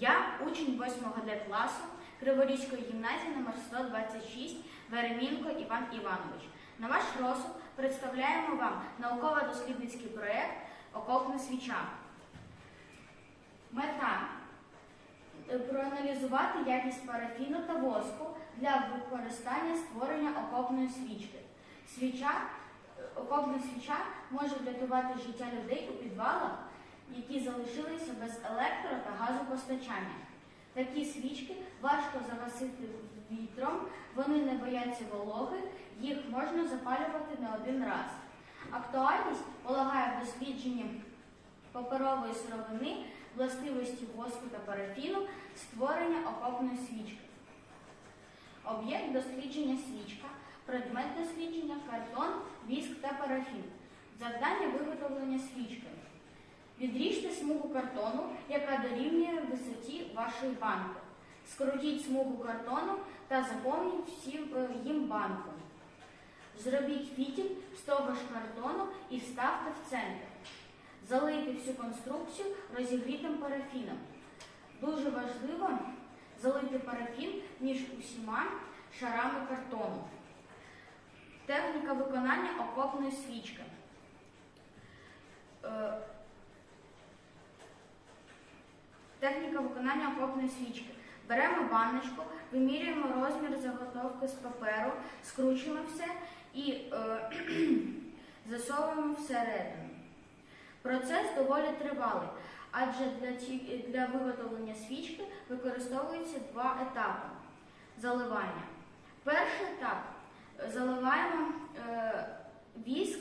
Я учень 8 Д класу Криворізької гімназії номер 126 Веремінко Іван Іванович. На ваш розсуд представляємо вам науково-дослідницький проєкт Окопна свіча. Мета проаналізувати якість парафіну та воску для використання створення окопної свічки. Свіча, окопна свіча може врятувати життя людей у підвалах, які залишилися без електро та газопостачання. Такі свічки важко загасити вітром, вони не бояться вологи, їх можна запалювати не один раз. Актуальність полагає в дослідженні паперової сировини, властивості воску та парафіну, створення окопної свічки. Об'єкт дослідження свічка, предмет дослідження картон, віск та парафін. Завдання виготовлення свічки. Відріжте смугу картону, яка дорівнює висоті вашої банки. Скрутіть смугу картону та заповніть всім е, їм банку. Зробіть фітіль з того ж картону і вставте в центр. Залийте всю конструкцію розігрітим парафіном. Дуже важливо залити парафін між усіма шарами картону. Техніка виконання окопної свічки. Е, Техніка виконання окопної свічки. Беремо баночку, вимірюємо розмір заготовки з паперу, скручуємо все і е, засовуємо всередину. Процес доволі тривалий, адже для, для виготовлення свічки використовуються два етапи заливання. Перший етап е, заливаємо е, віск,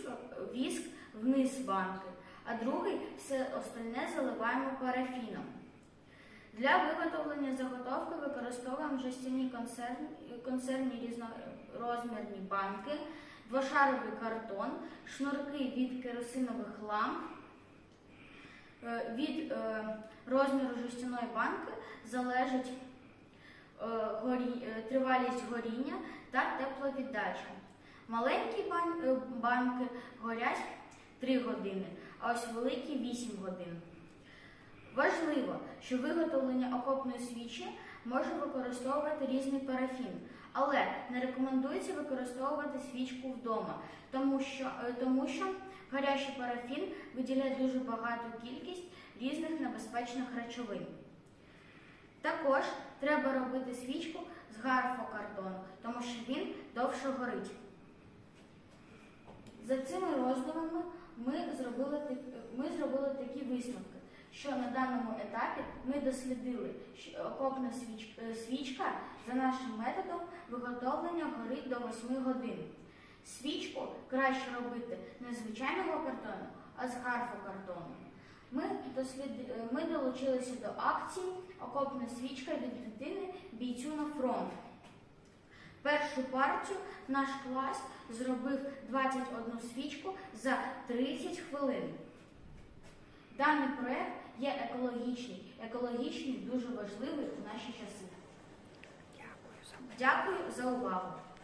віск вниз банки, а другий все остальне заливаємо парафіном. Для виготовлення заготовки використовуємо жестяні консервні, консервні різнорозмірні банки, двошаровий картон, шнурки від керосинових ламп. Е, Від е, розміру жестяної банки залежить е, тривалість горіння та тепловіддача. Маленькі бан- банки горять 3 години, а ось великі 8 годин. Важливо, що виготовлення окопної свічі може використовувати різний парафін, але не рекомендується використовувати свічку вдома, тому що, е, тому що гарячий парафін виділяє дуже багату кількість різних небезпечних речовин. Також треба робити свічку з гарфокартону, тому що він довше горить. За цими роздумами ми зробили, ми зробили такі висновки, що на даному етапі ми дослідили, що окопна е, свічка за нашим методом виготовлення горить до 8 годин. Свічку краще робити не з звичайного картону, а з гарфокартону. Ми, дослід... е, ми долучилися до акції Окопна свічка від дитини бійцю на фронт. Першу партію наш клас зробив 21 свічку за 30 хвилин. Даний проект є екологічний, екологічний дуже важливий у наші часи. Дякую за увагу.